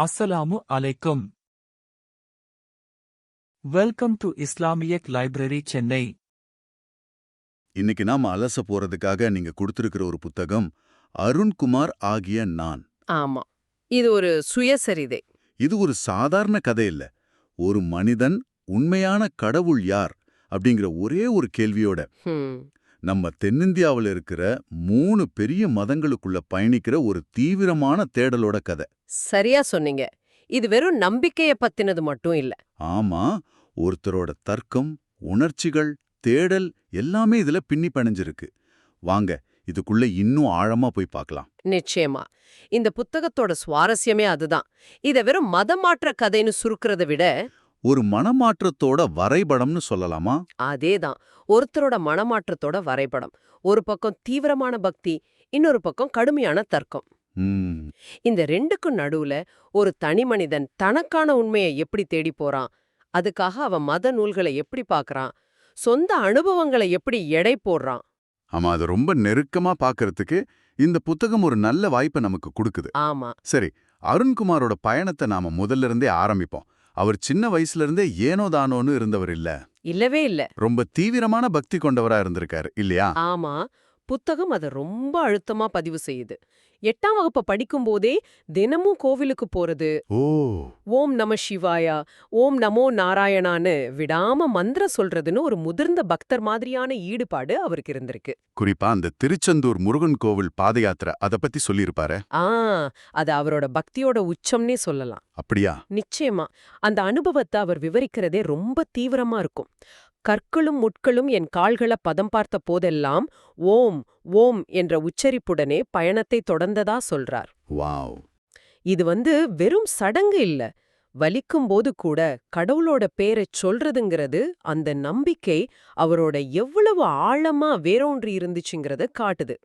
அஸ்ஸலாமு அலைக்கும். Welcome to இஸ்லாமியக் லைப்ரரி சென்னை இன்னைக்கு நாம அலச போறதுக்காக நீங்க கொடுத்திருக்கிற ஒரு புத்தகம் அருண்குமார் ஆகிய நான். ஆமா. இது ஒரு சுயசரிதை இது ஒரு சாதாரண கதை இல்ல. ஒரு மனிதன் உண்மையான கடவுள் யார் அப்படிங்கிற ஒரே ஒரு கேள்வியோட. ஹம், நம்ம தென்னிந்தியாவுல இருக்கிற மூணு பெரிய மதங்களுக்குள்ள பயணிக்கிற ஒரு தீவிரமான தேடலோட கதை. சரியா சொன்னீங்க. இது வெறும் நம்பிக்கைய பத்தினது மட்டும் இல்ல. ஆமா ஒருத்தரோட தர்க்கம் உணர்ச்சிகள் தேடல் எல்லாமே இதுல பின்னி பிணைஞ்சிருக்கு. வாங்க இதுக்குள்ள இன்னும் ஆழமா போய் பார்க்கலாம். நிச்சயமா. இந்த புத்தகத்தோட சுவாரஸ்யமே அதுதான். இத வெறும் மதமாற்ற கதைன்னு சுருக்கிறத விட ஒரு மனமாற்றத்தோட வரைபடம்னு சொல்லலாமா? அதேதான். ஒருத்தரோட மனமாற்றத்தோட வரைபடம். ஒரு பக்கம் தீவிரமான பக்தி இன்னொரு பக்கம் கடுமையான தர்க்கம். இந்த ரெண்டுக்கும் நடுவுல ஒரு தனி மனிதன் தனக்கான உண்மையை எப்படி தேடி போறான்? அதுக்காக அவன் மத நூல்களை எப்படி பார்க்கறான்? சொந்த அனுபவங்களை எப்படி எடை போடுறான்? ஆமா அது ரொம்ப நெருக்கமா பார்க்கறதுக்கு இந்த புத்தகம் ஒரு நல்ல வாய்ப்பை நமக்கு கொடுக்குது. ஆமா. சரி அருண்குமாரோட பயணத்தை நாம முதல்ல இருந்தே ஆரம்பிப்போம். அவர் சின்ன வயசுல இருந்தே ஏனோ தானோன்னு இருந்தவர் இல்ல. இல்லவே இல்ல. ரொம்ப தீவிரமான பக்தி கொண்டவரா இருந்திருக்காரு இல்லையா? ஆமா. புத்தகம் அதை ரொம்ப அழுத்தமா பதிவு செய்யுது. எட்டாம் வகுப்பு படிக்கும்போதே தினமும் கோவிலுக்கு போறது. ஓ. ஓம் நம சிவாயா ஓம் நமோ நாராயணான்னு விடாம மந்திரம் சொல்றதுன்னு ஒரு முதிர்ந்த பக்தர் மாதிரியான ஈடுபாடு அவருக்கு இருந்திருக்கு. குறிப்பா அந்த திருச்செந்தூர் முருகன் கோவில் பாத யாத்திரை அத பத்தி சொல்லியிருப்பாரு? ஆ அது அவரோட பக்தியோட உச்சம்னே சொல்லலாம். அப்படியா? நிச்சயமா. அந்த அனுபவத்தை அவர் விவரிக்கிறதே ரொம்ப தீவிரமா இருக்கும். கற்களும் முட்களும் என் கால்கள பதம் பார்த்த போதெல்லாம் ஓம் ஓம் என்ற உச்சரிப்புடனே பயணத்தை தொடர்ந்ததா சொல்றார். வாவ். இது வந்து வெறும் சடங்கு இல்ல. வலிக்கும்போது கூட கடவுளோட பேரைச் சொல்றதுங்கிறது அந்த நம்பிக்கை அவரோட எவ்வளவு ஆழமா வேரூன்றி இருந்துச்சுங்கிறத காட்டுது.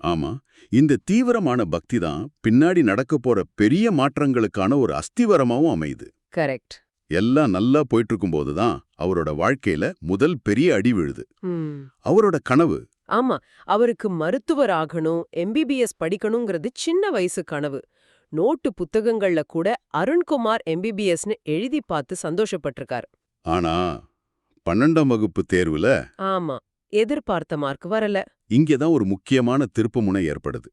ஆமா. இந்த தீவிரமான பக்தி தான் பின்னாடி நடக்க போற பெரிய மாற்றங்களுக்கான ஒரு அஸ்திவரமாவும் அமையுது. கரெக்ட். எல்லாம் நல்லா போயிட்டு இருக்கும்போது தான் அவரோட வாழ்க்கையில முதல் பெரிய அடி விழுது. அவரோட கனவு. ஆமா அவருக்கு மருத்துவர் ஆகணும் எம்பிபிஎஸ் படிக்கணுங்கிறது சின்ன வயசு கனவு. நோட்டு புத்தகங்கள்ல கூட அருண்குமார் எம்பிபிஎஸ்னு எழுதி பார்த்து சந்தோஷப்பட்டிருக்காரு. ஆனா பன்னெண்டாம் வகுப்பு தேர்வுல ஆமா எதிர்பார்த்த மார்க் வரல. இங்கதான் ஒரு முக்கியமான திருப்புமுனை ஏற்படுது.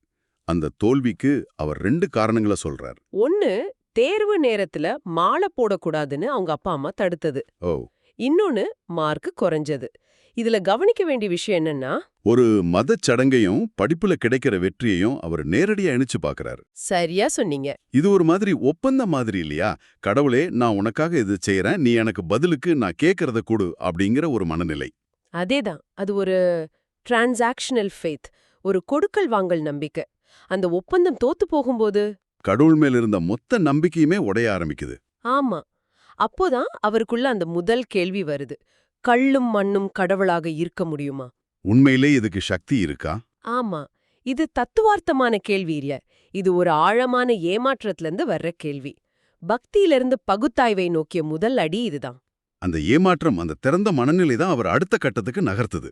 அந்த தோல்விக்கு அவர் ரெண்டு காரணங்களை சொல்றார். ஒன்னு தேர்வு நேரத்துல மாலை போடக்கூடாதுன்னு அவங்க அப்பா அம்மா தடுத்தது. ஓ. இன்னொன்னு மார்க் குறைஞ்சது. இதுல கவனிக்க வேண்டிய விஷயம் என்னன்னா ஒரு மதச் சடங்கையும் படிப்புல கிடைக்கிற வெற்றியையும் அவர் நேரடியா இணைச்சு பார்க்கறாரு சரியா சொன்னீங்க. இது ஒரு மாதிரி ஒப்பந்தம் மாதிரி இல்லையா? கடவுளே நான் உனக்காக இது செய்யறேன் நீ எனக்கு பதிலுக்கு நான் கேட்கறத கொடு அப்படிங்கிற ஒரு மனநிலை. அதேதான். அது ஒரு டிரான்சாக்ஷனல் ஃபெய்த் ஒரு கொடுக்கல் வாங்கல் நம்பிக்கை. அந்த ஒப்பந்தம் தோத்து போகும்போது கடவுள் மேல இருந்த மொத்த நம்பிக்கையுமே உடைய ஆரம்பிக்குது. ஆமா. அப்போதான் அவருக்குள்ள அந்த முதல் கேள்வி வருது. கள்ளும் மண்ணும் கடவுளாக இருக்க முடியுமா? உண்மையிலே இதுக்கு சக்தி இருக்கா? ஆமா. இது தத்துவார்த்தமான கேள்வி இல்ல. இது ஒரு ஆழமான ஏமாற்றத்திலிருந்து வர்ற கேள்வி. பக்தியிலிருந்து பகுத்தாய்வை நோக்கிய முதல் அடி இதுதான். அந்த ஏமாற்றம் அந்த திறந்த மனநிலை தான் அவர் அடுத்த கட்டத்துக்கு நகர்த்துது.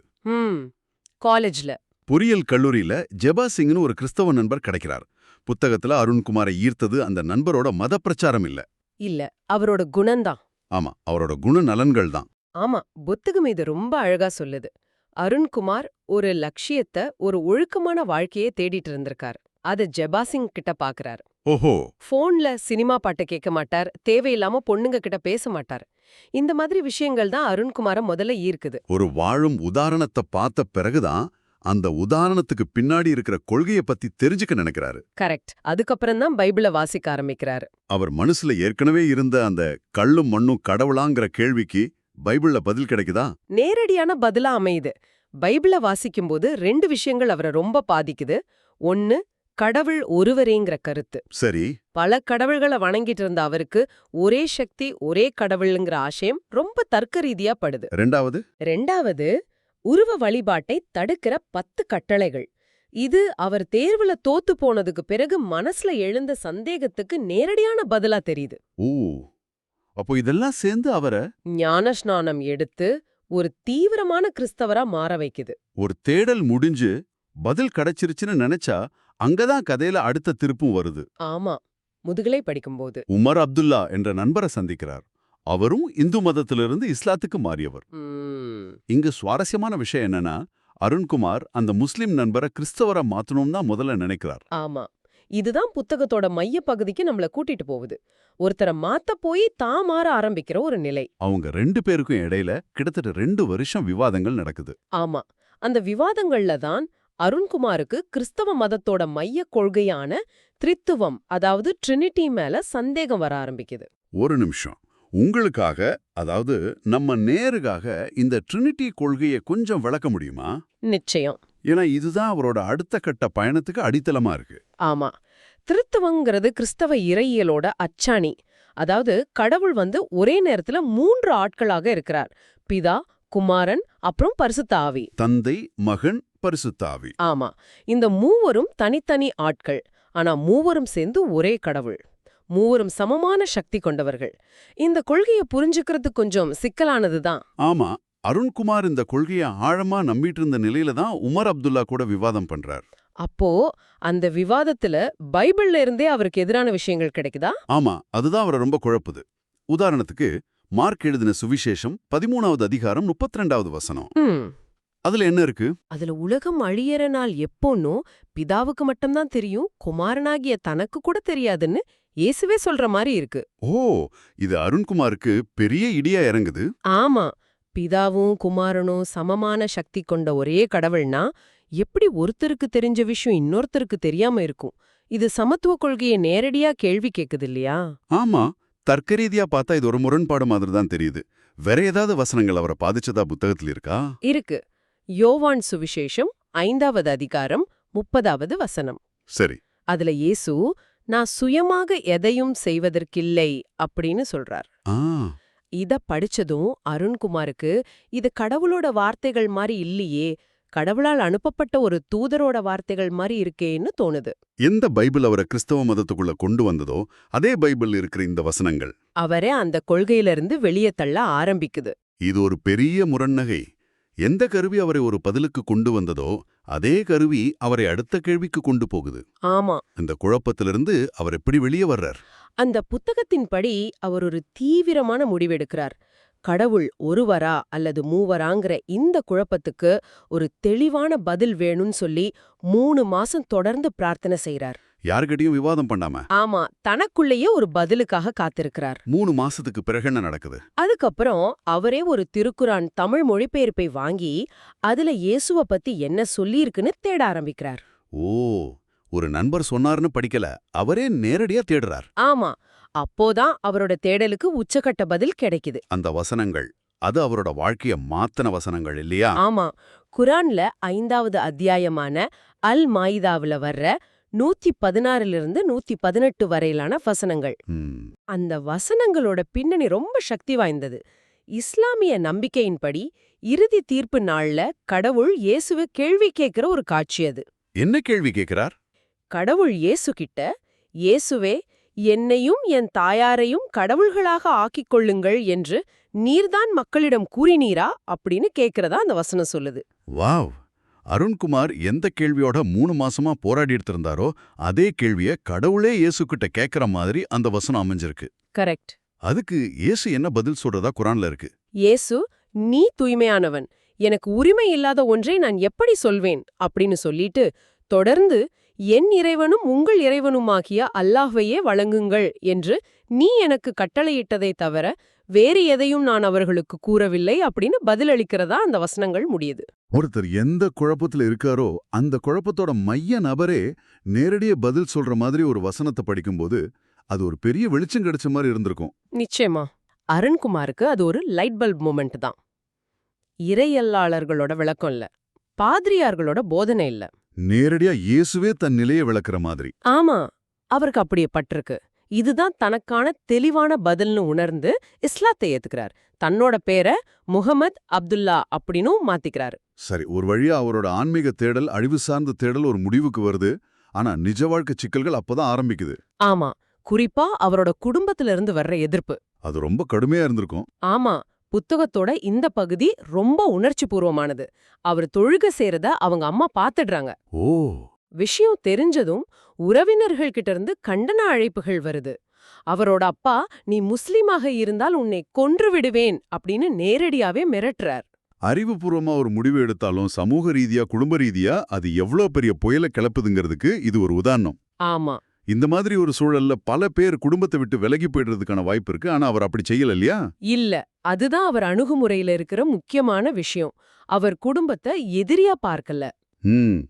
காலேஜ்ல. பொறியியல் கல்லூரியில ஜெபா சிங்னு ஒரு கிறிஸ்தவ நண்பர் கிடைக்கிறார். புத்தகத்துல அருண்குமாரை ஈர்த்தது அந்த நண்பரோட மத பிரச்சாரம் இல்ல. இல்ல அவரோட குணம்தான் ஆமா அவரோட குண நலன்கள் தான். ஆமா புத்தகம் இது ரொம்ப அழகா சொல்லுது. அருண்குமார் ஒரு லட்சியத்தை ஒரு ஒழுக்கமான வாழ்க்கையே தேடிட்டு இருந்திருக்கார். அத ஜெபாசிங் கிட்ட பாக்குறார். ஓஹோ! போன்ல சினிமா பாட்டை கேட்க மாட்டார் தேவையில்லாம பொண்ணுங்க கிட்ட பேச மாட்டார். இந்த மாதிரி விஷயங்கள் தான் அருண்குமார முதல்ல ஈர்க்குது. ஒரு வாழும் உதாரணத்தை பார்த்த பிறகுதான் அந்த உதாரணத்துக்கு பின்னாடி இருக்கிற கொள்கைய பத்தி தெரிஞ்சுக்க நினைக்கிறாரு. கரெக்ட். அதுக்கப்புறம் தான் பைபிள வாசிக்க ஆரம்பிக்கிறாரு. அவர் மனசுல ஏற்கனவே இருந்த அந்த கள்ளும் மண்ணும் கடவுளாங்கிற கேள்விக்கு பைபிள்ல பதில் கிடைக்குதா? நேரடியான பதிலா அமையுது. பைபிள வாசிக்கும்போது ரெண்டு விஷயங்கள் அவரை ரொம்ப பாதிக்குது. ஒன்னு கடவுள் ஒருவரேங்கிற கருத்து. சரி. பல கடவுள்களை வணங்கிட்டு இருந்த அவருக்கு ஒரே சக்தி ஒரே கடவுளுங்கிற ஆசயம் ரொம்ப தர்க்க ரீதியா படுது. ரெண்டாவது? ரெண்டாவது உருவ வழிபாட்டை தடுக்கிற பத்து கட்டளைகள். இது அவர் தேர்வுல தோத்து போனதுக்கு பிறகு மனசுல எழுந்த சந்தேகத்துக்கு நேரடியான பதிலா தெரியுது. ஓ அப்போ இதெல்லாம் சேர்ந்து அவரை ஞான ஸ்நானம் எடுத்து ஒரு தீவிரமான கிறிஸ்தவரா மாற வைக்குது. ஒரு தேடல் முடிஞ்சு பதில் கிடைச்சிருச்சுன்னு நினைச்சா அங்கதான் கதையில அடுத்த திருப்பும் வருது. ஆமா முதுகலை படிக்கும்போது. உமர் அப்துல்லா என்ற நண்பரை சந்திக்கிறார். அவரும் இந்து மதத்திலிருந்து இஸ்லாத்துக்கு மாறியவர். இங்கு சுவாரஸ்யமான விஷயம் என்னன்னா அருண்குமார் அந்த முஸ்லிம் நண்பரை கிறிஸ்தவரா மாத்தணும்னு தான் முதல்ல நினைக்கிறார். ஆமா. இதுதான் புத்தகத்தோட மைய பகுதிக்கு நம்மள கூட்டிட்டு போகுது. ஒருத்தரை மாத்த போய் தான் மாற ஆரம்பிக்கிற ஒரு நிலை. அவங்க ரெண்டு பேருக்கும் இடையில கிட்டத்தட்ட ரெண்டு வருஷம் விவாதங்கள் நடக்குது. ஆமா. அந்த விவாதங்கள்ல தான் அருண்குமாருக்கு கிறிஸ்தவ மதத்தோட மைய கொள்கையான திரித்துவம் அதாவது ட்ரினிட்டி மேல சந்தேகம் வர ஆரம்பிக்குது. ஒரு நிமிஷம். உங்களுக்காக அதாவது நம்ம நேருக்காக இந்த ட்ரினிட்டி கொள்கையை கொஞ்சம் விளக்க முடியுமா? நிச்சயம். ஏன்னா இதுதான் அவரோட அடுத்த கட்ட பயணத்துக்கு அடித்தளமா இருக்கு. ஆமா. திருத்துவங்கிறது கிறிஸ்தவ இறையியலோட அச்சாணி. அதாவது கடவுள் வந்து ஒரே நேரத்துல மூன்று ஆட்களாக இருக்கிறார். பிதா குமாரன் அப்புறம் பரிசுத்த ஆவி தந்தை மகன் பரிசுத்தாவி. ஆமா. இந்த மூவரும் தனித்தனி ஆட்கள். ஆனா மூவரும் சேர்ந்து ஒரே கடவுள். மூவரும் சமமான சக்தி கொண்டவர்கள். இந்த கொள்கையை புரிஞ்சுக்கிறது கொஞ்சம் சிக்கலானதுதான் ஆமா அருண்குமார் இந்த கொள்கையை ஆழமா நம்பிட்டு இருந்த நிலையில தான் உமர் அப்துல்லா கூட விவாதம் பண்றார். அப்போ அந்த விவாதத்துல பைபிள்ல இருந்தே அவருக்கு எதிரான விஷயங்கள் கிடைக்குதா? ஆமா அதுதான் அவரை ரொம்ப குழப்புது. உதாரணத்துக்கு மார்க் எழுதின சுவிசேஷம் பதிமூணாவது அதிகாரம் முப்பத்தி ரெண்டாவது வசனம் அதுல என்ன இருக்கு? அதுல உலகம் அழியற நாள் எப்போன்னோ பிதாவுக்கு மட்டும்தான் தெரியும் குமாரனாகிய தனக்கு கூட தெரியாதுன்னு இயேசுவே சொல்ற மாதிரி இருக்கு. ஓ இது அருண்குமாருக்கு பெரிய இடியா இறங்குது? ஆமா பிதாவும் குமாரனும் சமமான சக்தி கொண்ட ஒரே கடவுள்னா எப்படி ஒருத்தருக்கு தெரிஞ்ச விஷயம் இன்னொருத்தருக்கு தெரியாம இருக்கும்? இது சமத்துவ கொள்கையை நேரடியா கேள்வி கேக்குது இல்லையா ஆமா தர்க்க ரீதியா பார்த்தா இது ஒரு முரண்பாடு மாதிரி தான் தெரியுது. வேற ஏதாவது வசனங்கள் அவரை பாதிச்சதா புத்தகத்துல இருக்கா? இருக்கு. யோவான் சுவிசேஷம் ஐந்தாவது அதிகாரம் முப்பதாவது வசனம். சரி. அதுல இயேசு நான் சுயமாக எதையும் செய்வதற்கில்லை அப்படின்னு சொல்றார். இத படிச்சதும் அருண்குமாருக்கு இது கடவுளோட வார்த்தைகள் மாதிரி இல்லையே கடவுளால் அனுப்பப்பட்ட ஒரு தூதரோட வார்த்தைகள் மாதிரி இருக்கேன்னு தோணுது. எந்த பைபிள் அவரை கிறிஸ்தவ மதத்துக்குள்ள கொண்டு வந்ததோ அதே பைபிள் இருக்கிற இந்த வசனங்கள். அவரே அந்த கொள்கையிலிருந்து வெளியே தள்ள ஆரம்பிக்குது. இது ஒரு பெரிய முரண்நகை எந்த கருவி அவரை ஒரு பதிலுக்கு கொண்டு வந்ததோ அதே கருவி அவரை அடுத்த கேள்விக்கு கொண்டு போகுது. ஆமா. இந்த குழப்பத்திலிருந்து அவர் எப்படி வெளியே வர்றார்? அந்த புத்தகத்தின்படி அவர் ஒரு தீவிரமான முடிவெடுக்கிறார். கடவுள் ஒருவரா அல்லது மூவராங்கிற இந்த குழப்பத்துக்கு ஒரு தெளிவான பதில் வேணும்னு சொல்லி மூணு மாசம் தொடர்ந்து பிரார்த்தனை செய்றார். யார்கிட்டயும் விவாதம் பண்ணாம? ஆமா தனக்குள்ளேயே ஒரு பதிலுக்காக காத்திருக்கிறார். மூணு மாசத்துக்கு பிறகு என்ன நடக்குது? அதுக்கப்புறம் அவரே ஒரு திருக்குரான் தமிழ் மொழிபெயர்ப்பை வாங்கி அதுல இயேசுவ பத்தி என்ன சொல்லியிருக்குன்னு தேட ஆரம்பிக்கிறார். ஓ ஒரு நண்பர் சொன்னார்னு படிக்கல அவரே நேரடியா தேடுறார். ஆமா அப்போதான் அவரோட தேடலுக்கு உச்சக்கட்ட பதில் கிடைக்குது. அந்த வசனங்கள் அது அவரோட வாழ்க்கைய மாத்தன வசனங்கள் இல்லையா? ஆமா குரான்ல ஐந்தாவது அத்தியாயமான அல் மாயிதாவுல வர்ற நூத்தி பதினாறிலிருந்து நூத்தி பதினெட்டு வரையிலான வசனங்கள். அந்த வசனங்களோட பின்னணி ரொம்ப சக்தி வாய்ந்தது. இஸ்லாமிய நம்பிக்கையின்படி இறுதி தீர்ப்பு நாள்ல கடவுள் இயேசுவை கேள்வி கேட்கிற ஒரு காட்சி அது. என்ன கேள்வி கேட்கிறார்? கடவுள் இயேசு கிட்ட இயேசுவே என்னையும் என் தாயாரையும் கடவுள்களாக ஆக்கிக் கொள்ளுங்கள் என்று நீர்தான் மக்களிடம் கூறினீரா? அப்படின்னு கேக்குறதா அந்த வசனம் சொல்லுது. வாவ்! அருண்குமார் எந்த கேள்வியோட மூணு மாசமா இருந்தாரோ அதே கேள்விய கடவுளே இயேசு கிட்ட கேட்கிற மாதிரி அந்த வசனம் அமைஞ்சிருக்கு. கரெக்ட். அதுக்கு இயேசு என்ன பதில் சொல்றதா குரான்ல இருக்கு? இயேசு நீ தூய்மையானவன். எனக்கு உரிமை இல்லாத ஒன்றை நான் எப்படி சொல்வேன்? அப்படின்னு சொல்லிட்டு தொடர்ந்து என் இறைவனும் உங்கள் இறைவனுமாகிய அல்லாஹ்வையே வழங்குங்கள் என்று நீ எனக்கு கட்டளையிட்டதை தவிர வேறு எதையும் நான் அவர்களுக்கு கூறவில்லை அப்படின்னு பதிலளிக்கிறதா அந்த வசனங்கள் முடியுது. ஒருத்தர் எந்த குழப்பத்துல இருக்காரோ அந்த குழப்பத்தோட மைய நபரே நேரடியா பதில் சொல்ற மாதிரி ஒரு வசனத்தை படிக்கும்போது அது ஒரு பெரிய வெளிச்சம் கிடைச்ச மாதிரி இருந்திருக்கும். நிச்சயமா. அருண்குமாருக்கு அது ஒரு லைட் பல்ப் மூமெண்ட் தான். இறையல்லாளர்களோட விளக்கம் இல்ல. பாதிரியார்களோட போதனை இல்ல. நேரடியா இயேசுவே தன் நிலையை விளக்குற மாதிரி. ஆமா அவருக்கு அப்படியே பட்டிருக்கு. இதுதான் தனக்கான தெளிவான பதில்னு உணர்ந்து இஸ்லாத்தை ஏத்துக்கிறார். தன்னோட பேரை முகமது அப்துல்லா அப்படின்னும் மாத்திக்கிறாரு. சரி ஒரு வழியா அவரோட ஆன்மீக தேடல் அழிவு சார்ந்த தேடல் ஒரு முடிவுக்கு வருது. ஆனா நிஜ வாழ்க்கை சிக்கல்கள் அப்பதான் ஆரம்பிக்குது. ஆமா குறிப்பா அவரோட குடும்பத்துல இருந்து வர்ற எதிர்ப்பு. அது ரொம்ப கடுமையா இருந்திருக்கும். ஆமா புத்தகத்தோட இந்த பகுதி ரொம்ப உணர்ச்சி பூர்வமானது. அவர் தொழுக செய்யறத அவங்க அம்மா பாத்துடுறாங்க. ஓ. விஷயம் தெரிஞ்சதும் உறவினர்கள் கிட்ட இருந்து கண்டன அழைப்புகள் வருது. அவரோட அப்பா நீ முஸ்லீமாக இருந்தால் உன்னை கொன்று விடுவேன் அப்படின்னு நேரடியாவே மிரட்டுறார். அறிவுபூர்வமா ஒரு முடிவு எடுத்தாலும் சமூக ரீதியா குடும்ப ரீதியா அது எவ்வளவு பெரிய புயலை கிளப்புதுங்கிறதுக்கு இது ஒரு உதாரணம். ஆமா. இந்த மாதிரி ஒரு சூழல்ல பல பேர் குடும்பத்தை விட்டு விலகி போயிடுறதுக்கான வாய்ப்பு இருக்கு. ஆனா அவர் அப்படி செய்யல இல்லையா இல்ல. அதுதான் அவர் அணுகுமுறையில இருக்கிற முக்கியமான விஷயம். அவர் குடும்பத்தை எதிரியா பார்க்கல.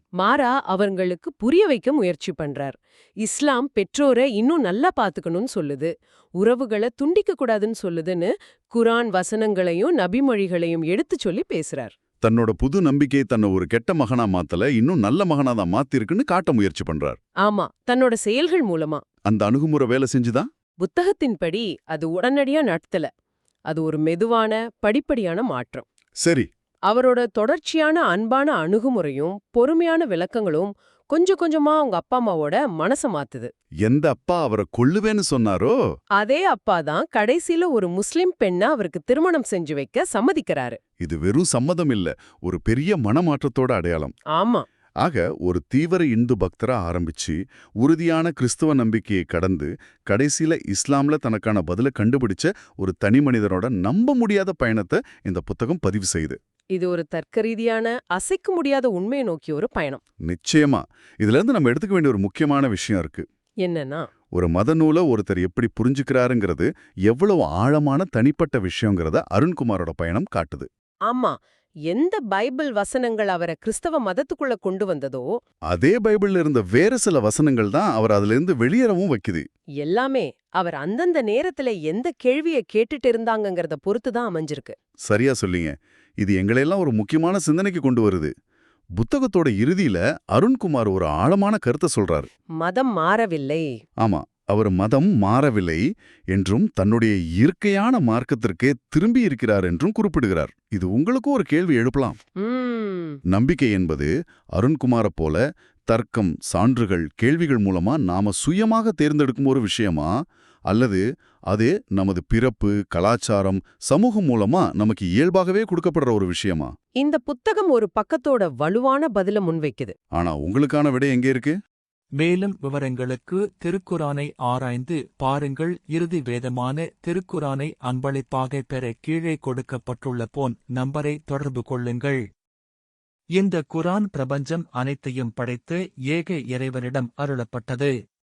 மாறா அவங்களுக்கு புரிய வைக்க முயற்சி பண்றார். இஸ்லாம் பெற்றோரை இன்னும் நல்லா பாத்துக்கணும்னு சொல்லுது. உறவுகளை துண்டிக்க கூடாதுன்னு சொல்லுதுன்னு குரான் வசனங்களையும் நபிமொழிகளையும் எடுத்து சொல்லி பேசுறார். தன்னோட புது நம்பிக்கை தன்னை ஒரு கெட்ட மகனா மாத்தல இன்னும் நல்ல மகனா தான் மாத்திருக்குன்னு காட்ட முயற்சி பண்றார். ஆமா தன்னோட செயல்கள் மூலமா. அந்த அணுகுமுறை வேலை செஞ்சுதான் புத்தகத்தின்படி அது உடனடியா நடத்தல. அது ஒரு மெதுவான படிப்படியான மாற்றம். சரி. அவரோட தொடர்ச்சியான அன்பான அணுகுமுறையும் பொறுமையான விளக்கங்களும் கொஞ்சம் கொஞ்சமா அவங்க அப்பா அம்மாவோட மனச மாத்துது. எந்த அப்பா அவரை கொல்லுவேன்னு சொன்னாரோ? அதே அப்பா தான் கடைசில ஒரு முஸ்லிம் பெண்ண அவருக்கு திருமணம் செஞ்சு வைக்க சம்மதிக்கிறாரு. இது வெறும் சம்மதம் இல்ல ஒரு பெரிய மனமாற்றத்தோட அடையாளம். ஆமா. ஆக ஒரு தீவிர இந்து பக்தரா ஆரம்பிச்சு உறுதியான கிறிஸ்துவ நம்பிக்கையை கடந்து கடைசியில இஸ்லாம்ல தனக்கான பதில கண்டுபிடிச்ச ஒரு தனி மனிதனோட நம்ப முடியாத பயணத்தை இந்த புத்தகம் பதிவு செய்யுது. இது ஒரு தர்க்க ரீதியான அசைக்க முடியாத உண்மையை நோக்கிய ஒரு பயணம். நிச்சயமா. இதுல இருந்து நம்ம எடுத்துக்க வேண்டிய ஒரு முக்கியமான விஷயம் இருக்கு. என்னன்னா? ஒரு மத நூலை ஒருத்தர் எப்படி புரிஞ்சுக்கிறாருங்கிறது எவ்வளவு ஆழமான தனிப்பட்ட விஷயங்கிறத அருண்குமாரோட பயணம் காட்டுது. ஆமா. எந்த பைபிள் வசனங்கள் அவரை கிறிஸ்தவ மதத்துக்குள்ள கொண்டு வந்ததோ அதே பைபிள்ல இருந்த வேற சில வசனங்கள் தான் அவர் அதுல இருந்து வெளியேறவும் வைக்குது. எல்லாமே அவர் அந்தந்த நேரத்துல எந்த கேள்விய கேட்டுட்டு இருந்தாங்கங்கறத பொறுத்து தான் அமைஞ்சிருக்கு. சரியா சொல்லிங்க. இது எங்களையெல்லாம் ஒரு முக்கியமான சிந்தனைக்கு கொண்டு வருது. புத்தகத்தோட இறுதியில அருண்குமார் ஒரு ஆழமான கருத்தை சொல்றாரு. மதம் மாறவில்லை. ஆமா. அவர் மதம் மாறவில்லை என்றும் தன்னுடைய இயற்கையான மார்க்கத்திற்கே திரும்பி இருக்கிறார் என்றும் குறிப்பிடுகிறார். இது உங்களுக்கும் ஒரு கேள்வி எழுப்பலாம். நம்பிக்கை என்பது அருண்குமாரைப் போல தர்க்கம் சான்றுகள் கேள்விகள் மூலமா நாம சுயமாக தேர்ந்தெடுக்கும் ஒரு விஷயமா? அல்லது அது நமது பிறப்பு கலாச்சாரம் சமூகம் மூலமா நமக்கு இயல்பாகவே கொடுக்கப்படுற ஒரு விஷயமா? இந்த புத்தகம் ஒரு பக்கத்தோட வலுவான பதில முன்வைக்குது. ஆனா உங்களுக்கான விடை எங்கே இருக்கு? மேலும் விவரங்களுக்கு திருக்குரானை ஆராய்ந்து பாருங்கள். இறுதி வேதமான திருக்குரானை அன்பளிப்பாக பெற கீழே கொடுக்கப்பட்டுள்ள போன் நம்பரை தொடர்பு கொள்ளுங்கள். இந்த குரான் பிரபஞ்சம் அனைத்தையும் படைத்து ஏக இறைவனிடம் அருளப்பட்டது.